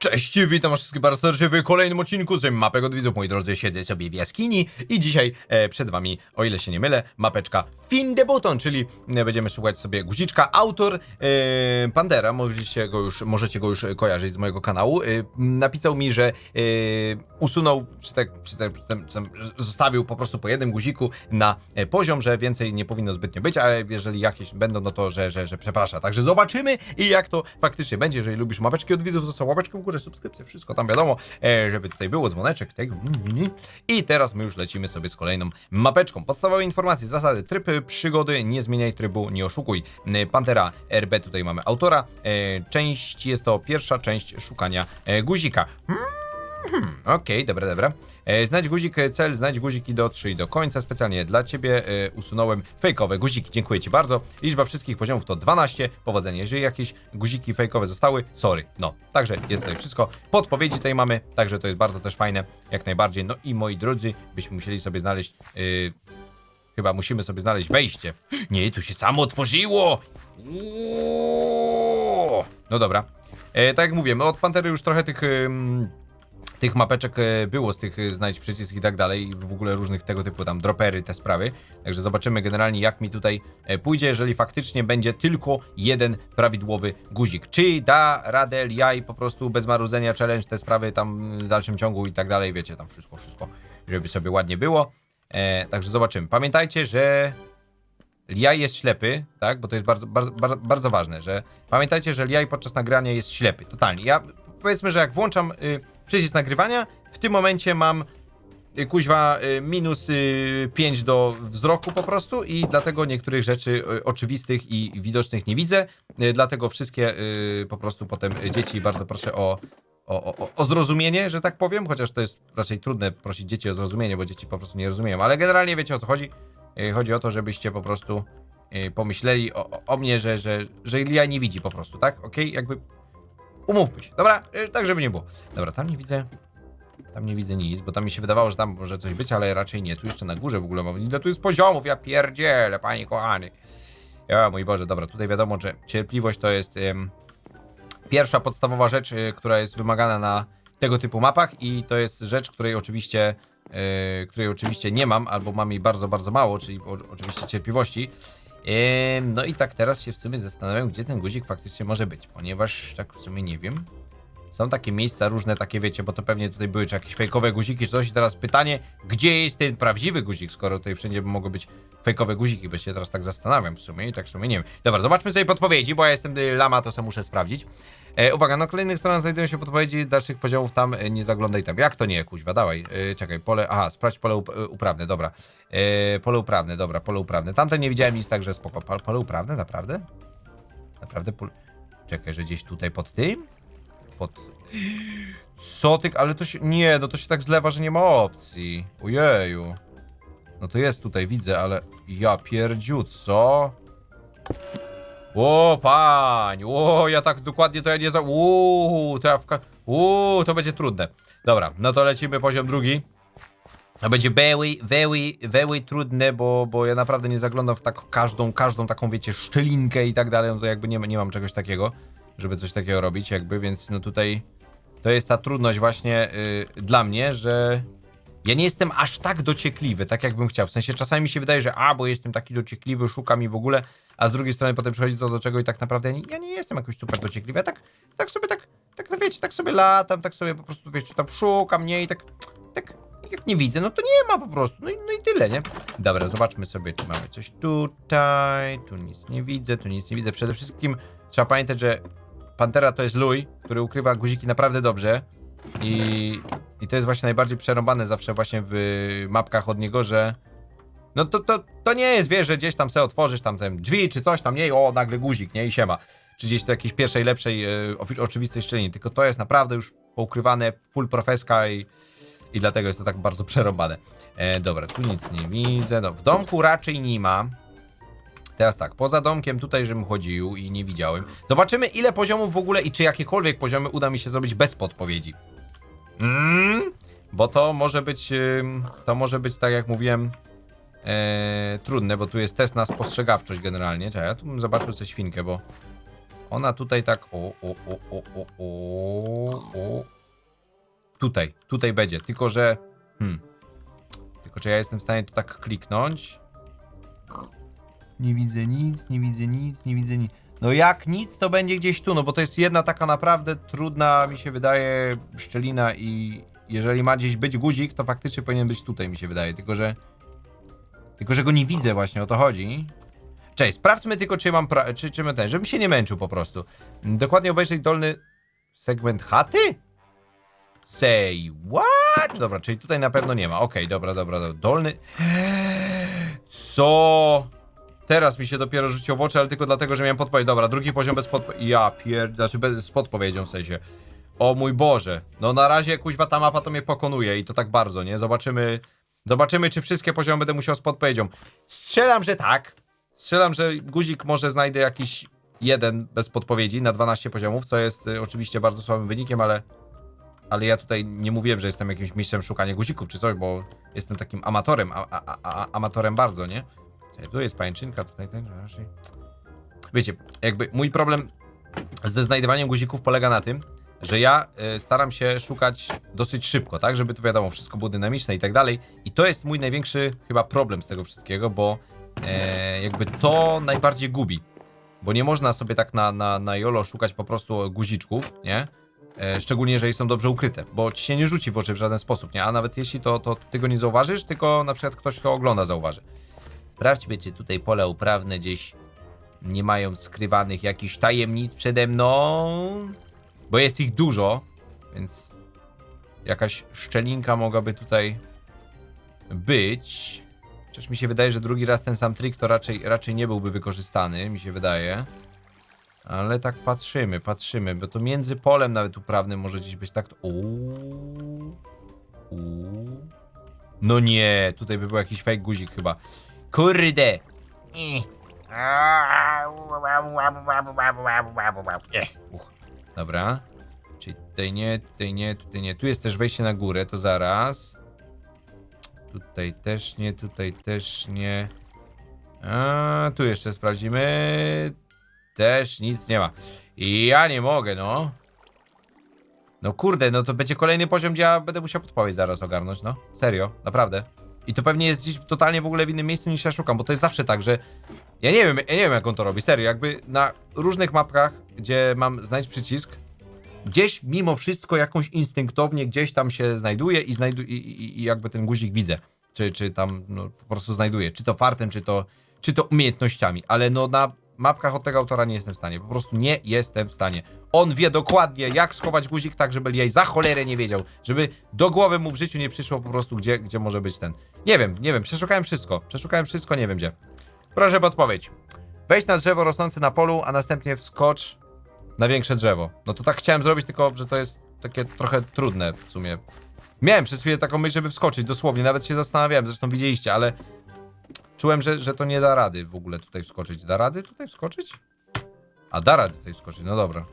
Cześć, witam wszystkich bardzo serdecznie w kolejnym odcinku z mapek od widzów, moi drodzy, siedzę sobie w jaskini i dzisiaj e, przed wami, o ile się nie mylę, mapeczka Fin de Button, czyli e, będziemy szukać sobie guziczka. Autor e, Pandera, możecie go, już, możecie go już kojarzyć z mojego kanału, e, napisał mi, że e, usunął, czy tak, czy tak, zostawił po prostu po jednym guziku na e, poziom, że więcej nie powinno zbytnio być, a jeżeli jakieś będą, no to, że, że, że przeprasza. Także zobaczymy i jak to faktycznie będzie, jeżeli lubisz mapeczki od widzów, zostaw łapeczkę w górę, subskrypcję, wszystko tam wiadomo, e, żeby tutaj było, dzwoneczek, tego. I teraz my już lecimy sobie z kolejną mapeczką. Podstawowe informacje, zasady, tryb przygody, nie zmieniaj trybu, nie oszukuj. E, Pantera RB, tutaj mamy autora. E, część, jest to pierwsza część szukania guzika. Hmm, Okej, dobra, dobra. E, znajdź guzik e, cel, znajdź guzik i dotrzyj do końca. Specjalnie dla ciebie e, usunąłem fejkowe guziki. Dziękuję ci bardzo. Liczba wszystkich poziomów to 12. Powodzenia. Jeżeli jakieś guziki fejkowe zostały, sorry. No, także jest tutaj wszystko. Podpowiedzi tutaj mamy, także to jest bardzo też fajne, jak najbardziej. No i moi drodzy, byśmy musieli sobie znaleźć. e, Chyba musimy sobie znaleźć wejście. Nie, tu się samo otworzyło! Uuuu. No dobra. E, tak jak mówię, od Pantery już trochę tych. Tych mapeczek e, było, z tych e, znajdź przycisk i tak dalej, i w ogóle różnych tego typu tam dropery, te sprawy. Także zobaczymy generalnie jak mi tutaj e, pójdzie, jeżeli faktycznie będzie tylko jeden prawidłowy guzik. Czy da radę jaj po prostu bez marudzenia challenge, te sprawy tam w dalszym ciągu i tak dalej, wiecie, tam wszystko, wszystko, żeby sobie ładnie było. E, także zobaczymy. Pamiętajcie, że Liaj jest ślepy, tak? Bo to jest bardzo, bardzo, bardzo, bardzo ważne, że pamiętajcie, że Liaj podczas nagrania jest ślepy, totalnie. Ja powiedzmy, że jak włączam y, przycisk nagrywania, w tym momencie mam y, kuźwa y, minus y, 5 do wzroku po prostu i dlatego niektórych rzeczy y, oczywistych i widocznych nie widzę, y, dlatego wszystkie y, po prostu potem y, dzieci bardzo proszę o o, o, o zrozumienie, że tak powiem, chociaż to jest raczej trudne prosić dzieci o zrozumienie, bo dzieci po prostu nie rozumieją, ale generalnie wiecie o co chodzi. Chodzi o to, żebyście po prostu pomyśleli o, o- mnie, że, że, że Ilia nie widzi po prostu, tak? Okej? Jakby umówmy się, dobra? Yy, Tak, żeby nie było. Dobra, tam nie widzę, tam nie widzę nic, bo tam mi się wydawało, że tam może coś być, ale raczej nie. Tu jeszcze na górze w ogóle mam, ile tu jest poziomów, ja pierdzielę, panie kochany. Ja, mój Boże, dobra, tutaj wiadomo, że cierpliwość to jest... Ym, pierwsza podstawowa rzecz, y, która jest wymagana na tego typu mapach i to jest rzecz, której oczywiście, y, której oczywiście nie mam, albo mam jej bardzo, bardzo mało, czyli o, oczywiście cierpliwości. No i tak teraz się w sumie zastanawiam, gdzie ten guzik faktycznie może być, ponieważ tak w sumie nie wiem. Są takie miejsca różne, takie wiecie, bo to pewnie tutaj były czy jakieś fejkowe guziki, czy coś. I teraz pytanie, gdzie jest ten prawdziwy guzik, skoro tutaj wszędzie mogą być fejkowe guziki, bo się teraz tak zastanawiam w sumie i tak w sumie nie wiem. Dobra, zobaczmy sobie podpowiedzi, bo ja jestem y, lama, to sobie muszę sprawdzić. E, uwaga, na kolejnych stronach znajdują się podpowiedzi dalszych poziomów, tam e, nie zaglądaj tam. Jak to nie, kuźwa, dawaj, e, czekaj, pole, aha, sprawdź pole up, uprawne, dobra. E, pole uprawne, dobra, pole uprawne. Tamte nie widziałem nic, także spoko. Pol- Pole uprawne, naprawdę? Naprawdę pole... Czekaj, że gdzieś tutaj pod tym? Pod... Co ty, ale to się, nie, no to się tak zlewa, że nie ma opcji. Ojeju. No to jest tutaj, widzę, ale ja pierdziu, co? O, pań, o, ja tak dokładnie to ja nie za... Uuu, to ja wka... Uuu, to będzie trudne. Dobra, no to lecimy poziom drugi. To będzie very, very, very trudne, bo, bo ja naprawdę nie zaglądam w tak każdą, każdą taką, wiecie, szczelinkę i tak dalej, no to jakby nie, nie mam czegoś takiego, żeby coś takiego robić, jakby, więc no tutaj to jest ta trudność właśnie y, dla mnie, że ja nie jestem aż tak dociekliwy, tak jakbym chciał. W sensie czasami mi się wydaje, że a, bo jestem taki dociekliwy, szukam i w ogóle, a z drugiej strony potem przychodzi to do czego i tak naprawdę ja nie, ja nie jestem jakoś super dociekliwy. Ja tak, tak sobie tak, tak no wiecie, tak sobie latam, tak sobie po prostu, wiecie, tam szukam, nie, i tak, tak, jak nie widzę, no to nie ma po prostu, no i, no i tyle, nie? Dobra, zobaczmy sobie, czy mamy coś tutaj, tu nic nie widzę, tu nic nie widzę. Przede wszystkim trzeba pamiętać, że Pantera to jest Louis, który ukrywa guziki naprawdę dobrze. I, I to jest właśnie najbardziej przerąbane zawsze właśnie w mapkach od niego, że no to, to, to nie jest, wiesz, że gdzieś tam se otworzysz tam te drzwi czy coś tam, nie, o, nagle guzik, nie, i siema. Czy gdzieś to jakiejś pierwszej, lepszej, e, oczywistej szczeliny, tylko to jest naprawdę już poukrywane, full profeska i, i dlatego jest to tak bardzo przerąbane. E, dobra, tu nic nie widzę, no w domku raczej nie ma. Teraz tak, poza domkiem tutaj, żebym chodził i nie widziałem. Zobaczymy ile poziomów w ogóle i czy jakiekolwiek poziomy uda mi się zrobić bez podpowiedzi. Mm, bo to może być, to może być tak jak mówiłem, e, trudne, bo tu jest test na spostrzegawczość generalnie. Czekaj, ja tu bym zobaczył sobie świnkę, bo ona tutaj tak o, o, o, o, o, o, tutaj, tutaj będzie, tylko że... Hmm. Tylko czy ja jestem w stanie to tak kliknąć? Nie widzę nic, nie widzę nic, nie widzę nic. No jak nic, to będzie gdzieś tu, no bo to jest jedna taka naprawdę trudna, mi się wydaje, szczelina i jeżeli ma gdzieś być guzik, to faktycznie powinien być tutaj, mi się wydaje, tylko że... Tylko, że go nie widzę właśnie, o to chodzi. Cześć, sprawdźmy tylko, czy mam pra... czy, czy ten, żebym się nie męczył po prostu. Dokładnie obejrzeć dolny segment chaty? Say what? Dobra, czyli tutaj na pewno nie ma. Okej, dobra, dobra, dobra. Dolny... Co? Teraz mi się dopiero rzuciło w oczy, ale tylko dlatego, że miałem podpowiedź. Dobra, drugi poziom bez podpowiedzi. Ja pier... Znaczy bez... z podpowiedzią w sensie. O mój Boże. No na razie kuźwa ta mapa to mnie pokonuje i to tak bardzo, nie? Zobaczymy... Zobaczymy, czy wszystkie poziomy będę musiał z podpowiedzią. Strzelam, że tak. Strzelam, że guzik może znajdę jakiś jeden bez podpowiedzi na 12 poziomów, co jest y, oczywiście bardzo słabym wynikiem, ale ale ja tutaj nie mówiłem, że jestem jakimś mistrzem szukania guzików czy coś, bo jestem takim amatorem, a, a, a, amatorem bardzo, nie? Tu jest pajęczynka, tutaj ten, raczej. Wiecie, jakby mój problem ze znajdywaniem guzików polega na tym, że ja y, staram się szukać dosyć szybko, tak? Żeby tu wiadomo, wszystko było dynamiczne i tak dalej. I to jest mój największy chyba problem z tego wszystkiego, bo e, jakby to najbardziej gubi. Bo nie można sobie tak na, na, na jolo szukać po prostu guziczków, nie? E, szczególnie jeżeli są dobrze ukryte, bo ci się nie rzuci w oczy w żaden sposób, nie? A nawet jeśli to, to ty go nie zauważysz, tylko na przykład ktoś, kto ogląda, zauważy. Sprawdźmy, czy tutaj pola uprawne gdzieś nie mają skrywanych jakichś tajemnic przede mną, bo jest ich dużo, więc jakaś szczelinka mogłaby tutaj być. Chociaż mi się wydaje, że drugi raz ten sam trik to raczej, raczej nie byłby wykorzystany, mi się wydaje. Ale tak patrzymy, patrzymy, bo to między polem nawet uprawnym może gdzieś być tak. Uuu. Uuu. No nie, tutaj by był jakiś fake guzik chyba. Kurde! Uch. Dobra. Czyli tutaj nie, tutaj nie, tutaj nie. Tu jest też wejście na górę, to zaraz. Tutaj też nie, tutaj też nie. A, tu jeszcze sprawdzimy. Też nic nie ma. I ja nie mogę, no. No kurde, no to będzie kolejny poziom, gdzie ja będę musiał podpowiedź zaraz ogarnąć, no. Serio, naprawdę. I to pewnie jest gdzieś totalnie w ogóle w innym miejscu niż ja szukam, bo to jest zawsze tak, że ja nie wiem, ja nie wiem jak on to robi, serio, jakby na różnych mapkach, gdzie mam znajdź przycisk, gdzieś mimo wszystko jakąś instynktownie gdzieś tam się znajduje i, znajdu i, i, i jakby ten guzik widzę. Czy, czy tam no, po prostu znajduję. Czy to fartem, czy to, czy to umiejętnościami. Ale no na mapkach od tego autora nie jestem w stanie. Po prostu nie jestem w stanie. On wie dokładnie, jak schować guzik tak, żeby jej za cholerę nie wiedział. Żeby do głowy mu w życiu nie przyszło po prostu, gdzie, gdzie może być ten. Nie wiem, nie wiem. Przeszukałem wszystko. Przeszukałem wszystko, nie wiem gdzie. Proszę podpowiedź. Wejdź na drzewo rosnące na polu, a następnie wskocz na większe drzewo. No to tak chciałem zrobić, tylko że to jest takie trochę trudne w sumie. Miałem przez chwilę taką myśl, żeby wskoczyć, dosłownie, nawet się zastanawiałem, zresztą widzieliście, ale czułem, że, że to nie da rady w ogóle tutaj wskoczyć. Da rady tutaj wskoczyć? A da rady tutaj wskoczyć, no dobra.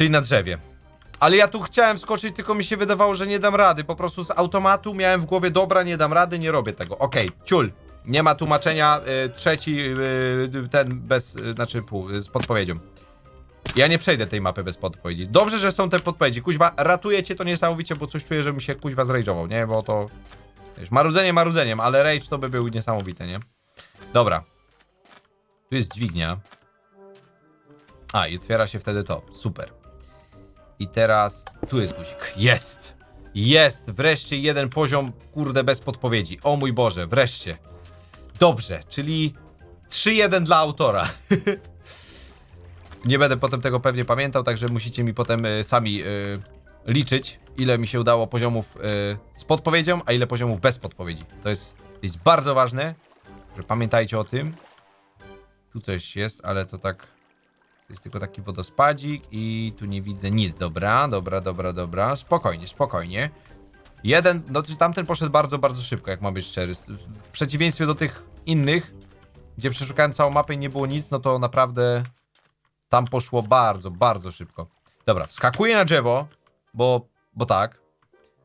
Czyli na drzewie. Ale ja tu chciałem wskoczyć, tylko mi się wydawało, że nie dam rady. Po prostu z automatu miałem w głowie, dobra, nie dam rady, nie robię tego. Okej, ciul. Nie ma tłumaczenia, y, trzeci, y, ten bez, y, znaczy pół, y, z podpowiedzią. Ja nie przejdę tej mapy bez podpowiedzi. Dobrze, że są te podpowiedzi. Kuźwa, ratuje cię to niesamowicie, bo coś czuję, żebym się kuźwa zrage'ował, nie? Bo to... Wiesz, marudzenie marudzeniem, ale rage to by był niesamowite, nie? Dobra. Tu jest dźwignia. A, i otwiera się wtedy to. Super. I teraz tu jest guzik. Jest! Jest! Wreszcie jeden poziom, kurde, bez podpowiedzi. O mój Boże, wreszcie. Dobrze, czyli 3-1 dla autora. Nie będę potem tego pewnie pamiętał, także musicie mi potem y, sami y, liczyć, ile mi się udało poziomów y, z podpowiedzią, a ile poziomów bez podpowiedzi. To jest, jest bardzo ważne, że pamiętajcie o tym. Tu coś jest, ale to tak... To jest tylko taki wodospadzik i tu nie widzę nic. Dobra, dobra, dobra, dobra. Spokojnie, spokojnie. Jeden, no tamten poszedł bardzo, bardzo szybko, jak mam być szczery. W przeciwieństwie do tych innych, gdzie przeszukałem całą mapę i nie było nic, no to naprawdę tam poszło bardzo, bardzo szybko. Dobra, wskakuję na drzewo, bo, bo tak.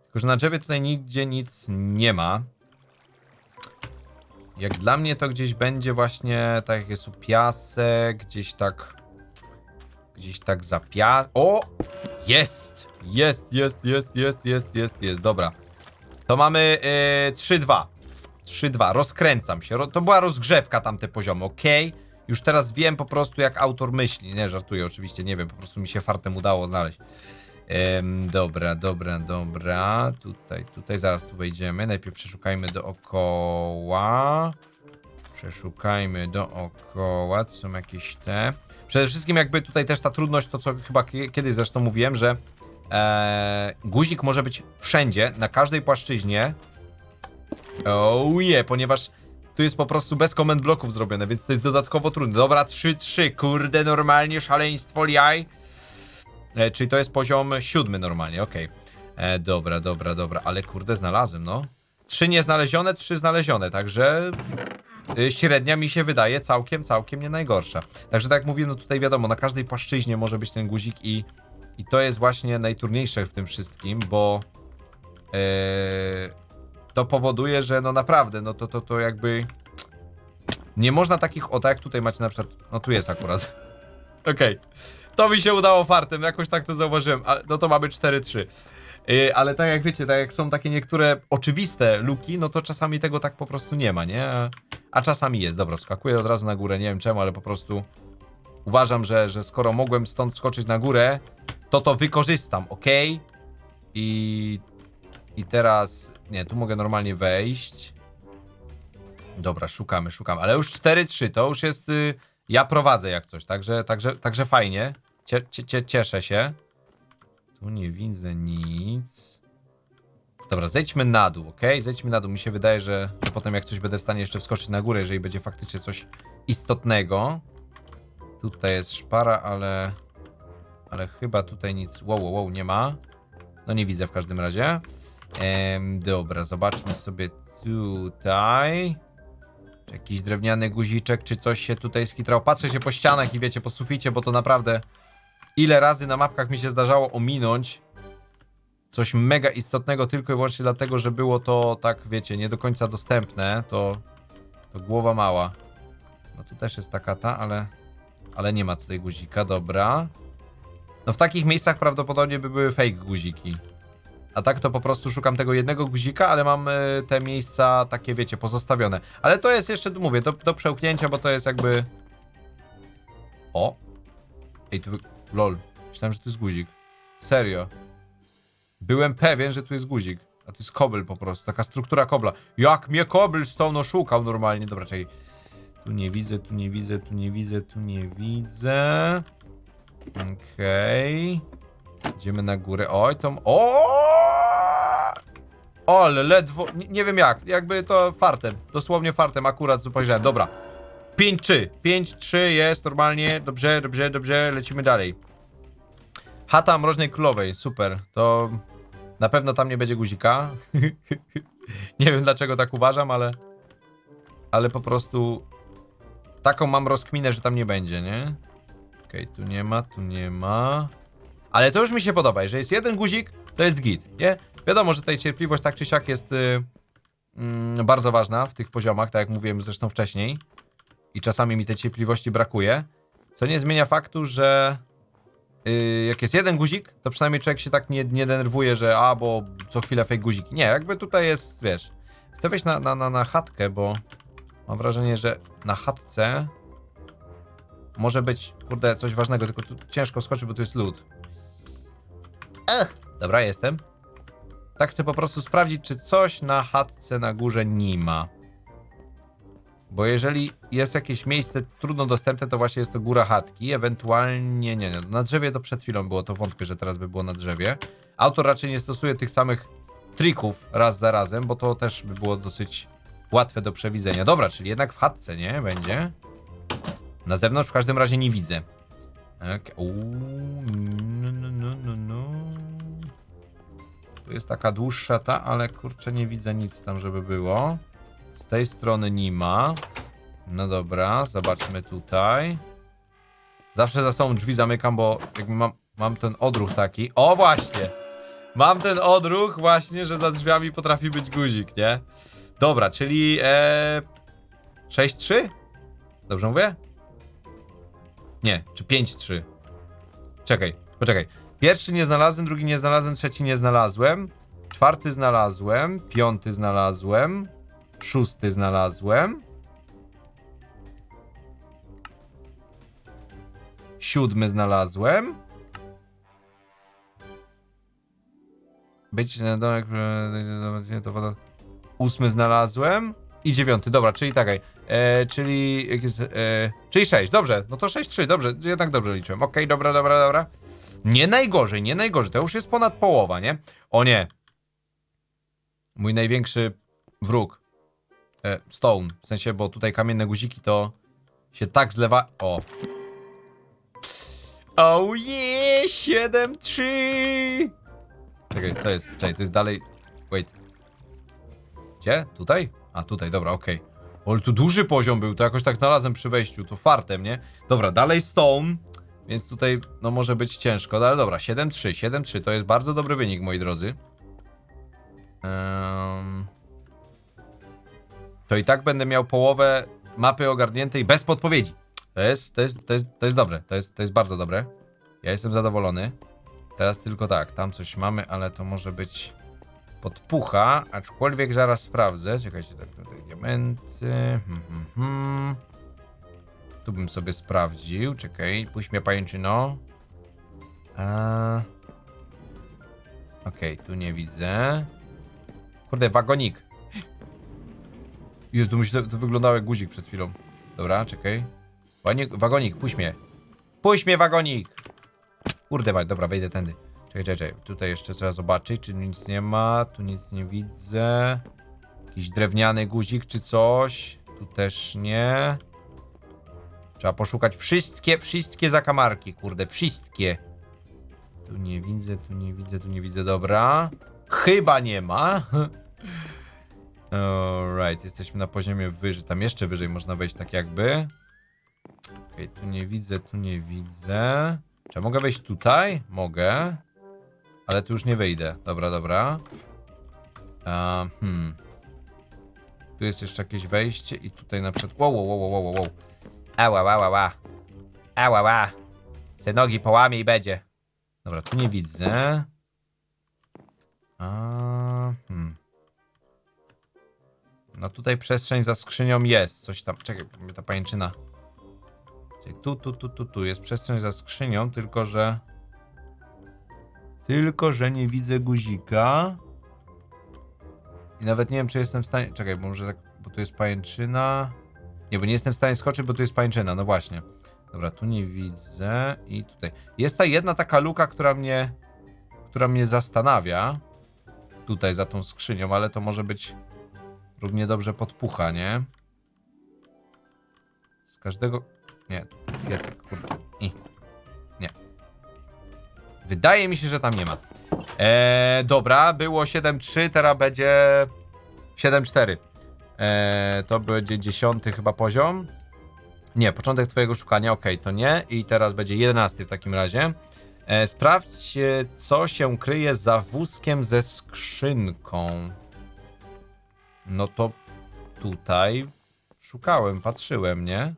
Tylko, że na drzewie tutaj nigdzie nic nie ma. Jak dla mnie to gdzieś będzie właśnie, tak jak jest tu piasek, gdzieś tak... Gdzieś tak za. O! Jest! Jest, jest, jest, jest, jest, jest, jest. Dobra. To mamy e, 3-2. 3-2. Rozkręcam się. Ro, to była rozgrzewka tamte poziomy, ok? Już teraz wiem po prostu jak autor myśli. Nie, żartuję oczywiście, nie wiem. Po prostu mi się fartem udało znaleźć. Em, dobra, dobra, dobra. Tutaj, tutaj, zaraz tu wejdziemy. Najpierw przeszukajmy dookoła. Przeszukajmy dookoła. Tu są jakieś te. Przede wszystkim jakby tutaj też ta trudność, to co chyba kie- kiedyś zresztą mówiłem, że e, guzik może być wszędzie, na każdej płaszczyźnie. Oh yeah, ponieważ tu jest po prostu bez komend bloków zrobione, więc to jest dodatkowo trudne. Dobra, 3-3, kurde, normalnie szaleństwo jaj. E, czyli to jest poziom siódmy normalnie, okej. E, Dobra, dobra, dobra, ale kurde, znalazłem, no. Trzy nieznalezione, trzy znalezione, także średnia mi się wydaje całkiem, całkiem nie najgorsza. Także tak jak mówiłem, no tutaj wiadomo, na każdej płaszczyźnie może być ten guzik i, i to jest właśnie najtrudniejsze w tym wszystkim, bo e, to powoduje, że no naprawdę, no to, to, to jakby nie można takich, o tak jak tutaj macie na przykład, no tu jest akurat. Okej. To mi się udało fartem, jakoś tak to zauważyłem. No to mamy 4-3. Yy, ale tak jak wiecie, tak jak są takie niektóre oczywiste luki, no to czasami tego tak po prostu nie ma, nie? A, czasami jest. Dobra, wskakuję od razu na górę, nie wiem czemu, ale po prostu uważam, że, że skoro mogłem stąd skoczyć na górę, to to wykorzystam, ok? I, I teraz, nie, tu mogę normalnie wejść. Dobra, szukamy, szukamy, ale już 4-3, to już jest... Y, ja prowadzę jak coś, także, także, także fajnie. Cie, cie, cieszę się. Tu nie widzę nic. Dobra, zejdźmy na dół, ok? Zejdźmy na dół. Mi się wydaje, że, potem jak coś będę w stanie jeszcze wskoczyć na górę, jeżeli będzie faktycznie coś istotnego. Tutaj jest szpara, ale... Ale chyba tutaj nic... Wow, wow, wow, nie ma. No nie widzę w każdym razie. Em, dobra, zobaczmy sobie tutaj. Czy jakiś drewniany guziczek, czy coś się tutaj skitrał. Patrzę się po ścianach i wiecie, po suficie, bo to naprawdę ile razy na mapkach mi się zdarzało ominąć coś mega istotnego tylko i wyłącznie dlatego, że było to tak, wiecie, nie do końca dostępne, to, to głowa mała. No tu też jest taka ta, ale, ale nie ma tutaj guzika, dobra. No w takich miejscach prawdopodobnie by były fake guziki. A tak to po prostu szukam tego jednego guzika, ale mam y, te miejsca takie, wiecie, pozostawione. Ale to jest jeszcze, mówię, do, do przełknięcia, bo to jest jakby... O! Ej, tu... Lol. Myślałem, że to jest guzik. Serio. Byłem pewien, że tu jest guzik. A tu jest kobyl po prostu, taka struktura kobla. Jak mnie kobyl stąd oszukał normalnie. Dobra, czekaj. Tu nie widzę, tu nie widzę, tu nie widzę, tu nie widzę. Okej. Idziemy na górę. Oj. O! O, ale ledwo... Nie, nie wiem jak. Jakby to fartem. Dosłownie fartem akurat tu pojrzałem. Dobra. 5-3. 5-3 jest normalnie. Dobrze, dobrze, dobrze. Lecimy dalej. Chata Mroźnej Królowej. Super. To na pewno tam nie będzie guzika. nie wiem dlaczego tak uważam, ale... Ale po prostu... Taką mam rozkminę, że tam nie będzie, nie? Okej, tu nie ma, tu nie ma. Ale to już mi się podoba. Jeżeli jest jeden guzik, to jest git, nie? Wiadomo, że tutaj cierpliwość tak czy siak jest y, mm, bardzo ważna w tych poziomach, tak jak mówiłem zresztą wcześniej. I czasami mi tej cierpliwości brakuje. Co nie zmienia faktu, że y, jak jest jeden guzik, to przynajmniej człowiek się tak nie, nie denerwuje, że a, bo co chwilę fake guzik. Nie, jakby tutaj jest, wiesz... Chcę wejść na, na, na, na chatkę, bo mam wrażenie, że na chatce może być, kurde, coś ważnego, tylko tu ciężko skoczyć, bo tu jest lód. Ech, dobra, jestem. Tak chcę po prostu sprawdzić, czy coś na chatce na górze nie ma. Bo jeżeli jest jakieś miejsce trudno dostępne, to właśnie jest to góra chatki, ewentualnie, nie, nie, na drzewie to przed chwilą było, to wątpię, że teraz by było na drzewie. Autor raczej nie stosuje tych samych trików raz za razem, bo to też by było dosyć łatwe do przewidzenia. Dobra, czyli jednak w chatce, nie? Będzie. Na zewnątrz w każdym razie nie widzę. Okay. Uuu, no, no, no, no, no. Tu jest taka dłuższa ta, ale kurczę nie widzę nic tam, żeby było. Z tej strony nie ma. No dobra, zobaczmy tutaj. Zawsze za sobą drzwi zamykam, bo jakby mam, mam ten odruch taki. O właśnie! Mam ten odruch właśnie, że za drzwiami potrafi być guzik, nie? Dobra, czyli e... 6-3? Dobrze mówię? Nie, czy 5-3? Czekaj, poczekaj. Pierwszy nie znalazłem, drugi nie znalazłem, trzeci nie znalazłem. Czwarty znalazłem, piąty znalazłem, szósty znalazłem. Siódmy znalazłem. Być na domek, to woda. Ósmy znalazłem. I dziewiąty, dobra, czyli takaj. E, czyli. E, czyli sześć, dobrze. No to sześć, trzy, dobrze, jednak dobrze liczyłem. Okej, dobra, dobra, dobra. Nie najgorzej, nie najgorzej. To już jest ponad połowa, nie? O nie. Mój największy wróg. E, stone. W sensie, bo tutaj kamienne guziki to się tak zlewa. O. Oh yeah! 7-3! Czekaj, co jest? Czekaj, to jest dalej. Wait. Gdzie? Tutaj? A, tutaj, dobra, okej. O, Ale tu duży poziom był, to jakoś tak znalazłem przy wejściu, to fartem, nie? Dobra, dalej Stone, więc tutaj, no może być ciężko, no ale dobra, 7-3, 7-3, to jest bardzo dobry wynik, moi drodzy. Ehm... To i tak będę miał połowę mapy ogarniętej bez podpowiedzi. To jest, to jest, to jest, to jest dobre, to jest, to jest bardzo dobre. Ja jestem zadowolony. Teraz tylko tak, tam coś mamy, ale to może być podpucha, aczkolwiek zaraz sprawdzę. Czekajcie, tak, tutaj diamenty. Hmm, hmm, hmm. Tu bym sobie sprawdził. Czekaj, puść mnie pajęczyno. Eee... Okej, tu nie widzę. Kurde, wagonik. Jezu, to myślę, to wyglądało jak guzik przed chwilą. Dobra, czekaj. Wagonik, wagonik, puść mnie. Puść mnie, wagonik! Kurde, mać, dobra, wejdę tędy. Czekaj, czekaj, czekaj. Tutaj jeszcze trzeba zobaczyć, czy nic nie ma. Tu nic nie widzę. Jakiś drewniany guzik czy coś. Tu też nie. Trzeba poszukać wszystkie, wszystkie zakamarki, kurde, wszystkie. Tu nie widzę, tu nie widzę, tu nie widzę, dobra. Chyba nie ma. Alright, jesteśmy na poziomie wyżej. Tam jeszcze wyżej można wejść tak jakby. Okej, tu nie widzę, tu nie widzę. Czy ja mogę wejść tutaj? Mogę. Ale tu już nie wejdę. Dobra, dobra. A, hmm. Tu jest jeszcze jakieś wejście i tutaj na przykład... Wow, wow, wow, wow, wow. Ała, ała, ała. Ała, ała. Se nogi połamie i będzie. Dobra, tu nie widzę. A, hmm. No tutaj przestrzeń za skrzynią jest. Coś tam. Czekaj, ta pajęczyna. Czyli tu, tu, tu, tu, tu jest przestrzeń za skrzynią, tylko że. Tylko, że nie widzę guzika. I nawet nie wiem, czy jestem w stanie. Czekaj, bo może tak. Bo tu jest pajęczyna. Nie, bo nie jestem w stanie skoczyć, bo tu jest pajęczyna. No właśnie. Dobra, tu nie widzę. I tutaj. Jest ta jedna taka luka, która mnie. która mnie zastanawia. Tutaj za tą skrzynią, ale to może być równie dobrze podpucha, nie? Z każdego. Nie, kurde. I. Nie. Wydaje mi się, że tam nie ma. Eee, dobra, było 7-3, teraz będzie 7-4. Eee, to będzie dziesiąty chyba poziom. Nie, początek twojego szukania, ok, to nie. I teraz będzie 11 w takim razie. E, sprawdź, co się kryje za wózkiem ze skrzynką. No to tutaj szukałem, patrzyłem, nie?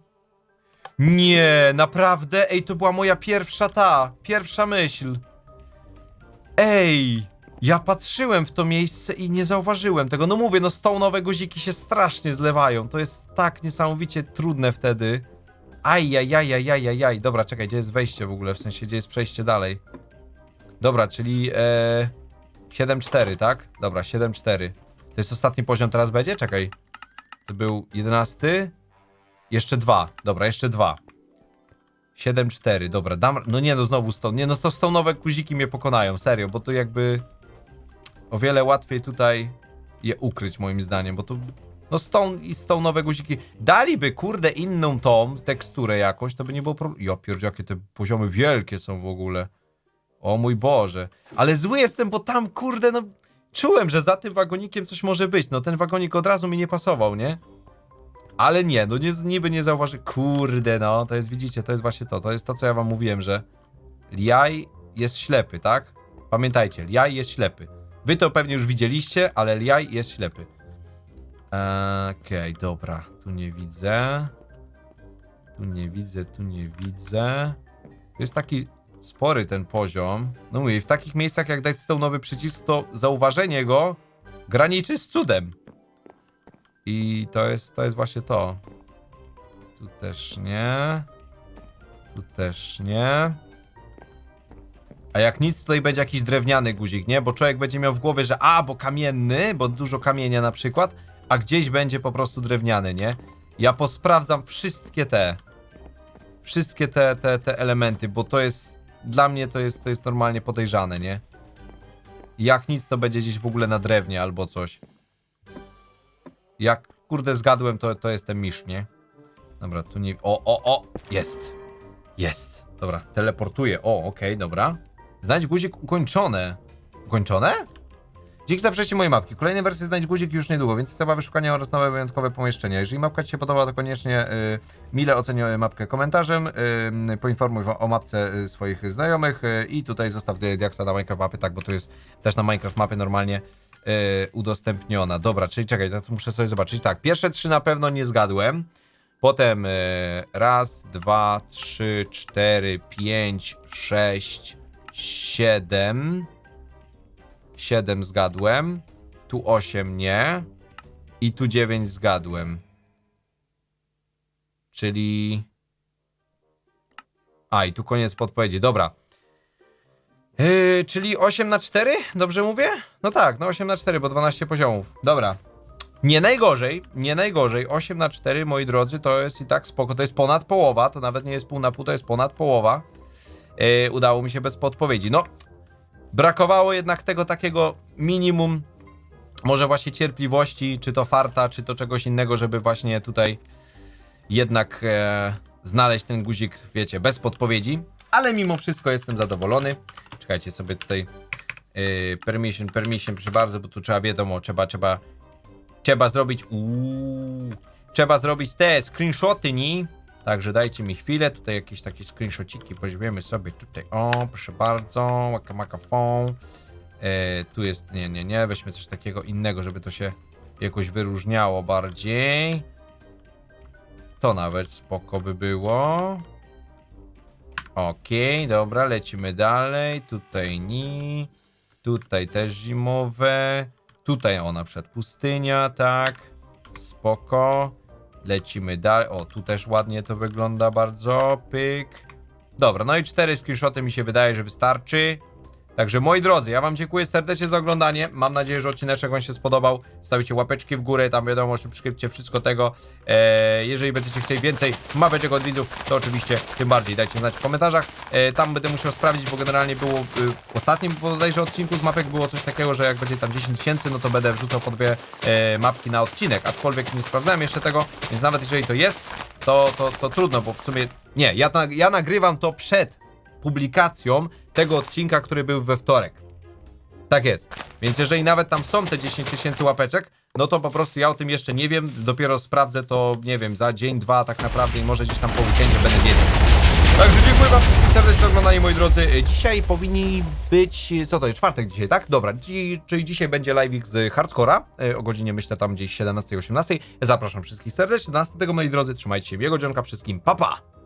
Nie, naprawdę? Ej, to była moja pierwsza ta, pierwsza myśl. Ej, ja patrzyłem w to miejsce i nie zauważyłem tego. No mówię, no stołnowe guziki się strasznie zlewają. To jest tak niesamowicie trudne wtedy. Ajajajajajajaj. Dobra, czekaj, gdzie jest wejście w ogóle? W sensie, gdzie jest przejście dalej? Dobra, czyli e, 7-4, tak? Dobra, 7-4. To jest ostatni poziom teraz będzie? Czekaj. To był 11. Jeszcze dwa. Dobra, jeszcze dwa. 7-4, dobra, dam. No nie, no znowu stone. Nie, no to stone'owe guziki mnie pokonają, serio, bo to jakby o wiele łatwiej tutaj je ukryć, moim zdaniem, bo to. No stone i stone'owe guziki. Daliby, kurde, inną tą teksturę jakąś, to by nie było problemu. Ja pierdzie, jakie te poziomy wielkie są w ogóle. O mój Boże. Ale zły jestem, bo tam, kurde, no. Czułem, że za tym wagonikiem coś może być. No ten wagonik od razu mi nie pasował, nie? Ale nie, no nie, niby nie zauważy. Kurde, no, to jest, widzicie, to jest właśnie to. To jest to, co ja wam mówiłem, że Liaj jest ślepy, tak? Pamiętajcie, Liaj jest ślepy. Wy to pewnie już widzieliście, ale Liaj jest ślepy. Okej, dobra, tu nie widzę. Tu nie widzę, tu nie widzę. Jest taki spory ten poziom. No mówię, w takich miejscach jak dać nowy przycisk, to zauważenie go graniczy z cudem. I to jest, to jest właśnie to. Tu też nie. Tu też nie. A jak nic, tutaj będzie jakiś drewniany guzik, nie? Bo człowiek będzie miał w głowie, że a, bo kamienny, bo dużo kamienia na przykład, a gdzieś będzie po prostu drewniany, nie? Ja posprawdzam wszystkie te, wszystkie te, te, te elementy, bo to jest, dla mnie to jest, to jest normalnie podejrzane, nie? Jak nic, to będzie gdzieś w ogóle na drewnie albo coś. Jak, kurde, zgadłem, to, to jestem misz, nie? Dobra, tu nie... O, o, o! Jest! Jest! Dobra, teleportuję. O, okej, dobra. Znajdź guzik ukończone. Ukończone? Dzięki za przejście mojej mapki. Kolejne wersje znajdź guzik już niedługo, więc chcę wyszukania oraz nowe wyjątkowe pomieszczenia. Jeżeli mapka Ci się podoba, to koniecznie y, mile oceń mapkę komentarzem, y, poinformuj o, o mapce y, swoich znajomych y, i tutaj zostaw y, diaksa na Minecraft mapy, tak, bo tu jest też na Minecraft mapy normalnie y, udostępniona. Dobra, czyli czekaj, to muszę sobie zobaczyć. Tak, pierwsze trzy na pewno nie zgadłem. Potem y, raz, dwa, trzy, cztery, pięć, sześć, siedem. 7 zgadłem. Tu 8 nie. I tu 9 zgadłem. Czyli. A, i tu koniec podpowiedzi. Dobra. Yy, czyli 8 na 4? Dobrze mówię? No tak, no 8 na 4, bo 12 poziomów. Dobra. Nie najgorzej, nie najgorzej. 8 na 4, moi drodzy, to jest i tak spoko. To jest ponad połowa, to nawet nie jest pół na pół, to jest ponad połowa. Yy, udało mi się bez podpowiedzi. No, Brakowało jednak tego takiego minimum, może właśnie cierpliwości, czy to farta, czy to czegoś innego, żeby właśnie tutaj jednak e, znaleźć ten guzik, wiecie, bez podpowiedzi. Ale mimo wszystko jestem zadowolony. Czekajcie sobie tutaj. e, permission, permission, proszę bardzo, bo tu trzeba, wiadomo, trzeba, trzeba, trzeba zrobić, uuu, trzeba zrobić te screenshoty, nie? Także dajcie mi chwilę, tutaj jakieś takie screenshotiki weźmiemy sobie tutaj, o, proszę bardzo, maka maka phone. E, tu jest, nie, nie, nie, weźmy coś takiego innego, żeby to się jakoś wyróżniało bardziej. To nawet spoko by było. Okej, dobra, lecimy dalej, tutaj ni, tutaj też zimowe, tutaj o, na przykład pustynia, tak, spoko. Lecimy dalej. O, tu też ładnie to wygląda bardzo. Pyk. Dobra, no i cztery screenshoty mi się wydaje, że wystarczy. Także moi drodzy, ja wam dziękuję serdecznie za oglądanie. Mam nadzieję, że odcineczek wam się spodobał. Stawicie łapeczki w górę, tam wiadomo, subskrypcie, wszystko tego. Eee, jeżeli będziecie chcieli więcej mapeczek od widzów, to oczywiście tym bardziej dajcie znać w komentarzach. Eee, tam będę musiał sprawdzić, bo generalnie było y, w ostatnim bodajże odcinku z mapek było coś takiego, że jak będzie tam 10 tysięcy, no to będę wrzucał po dwie e, mapki na odcinek. Aczkolwiek nie sprawdzałem jeszcze tego, więc nawet jeżeli to jest, to, to, to trudno, bo w sumie nie, ja, ja nagrywam to przed publikacją tego odcinka, który był we wtorek. Tak jest. Więc jeżeli nawet tam są te 10 tysięcy łapeczek, no to po prostu ja o tym jeszcze nie wiem. Dopiero sprawdzę to, nie wiem, za dzień, dwa tak naprawdę i może gdzieś tam po weekendzie będę wiedział. Także dziękuję wam wszystkim serdecznie za oglądanie, moi drodzy. Dzisiaj powinni być, co to jest, czwartek dzisiaj, tak? Dobra, dzi czyli dzisiaj będzie live'ik z Hardcora, e, o godzinie myślę tam gdzieś 17-18. Zapraszam wszystkich serdecznie do następnego, moi drodzy. Trzymajcie się, miłego dzionka wszystkim, pa pa!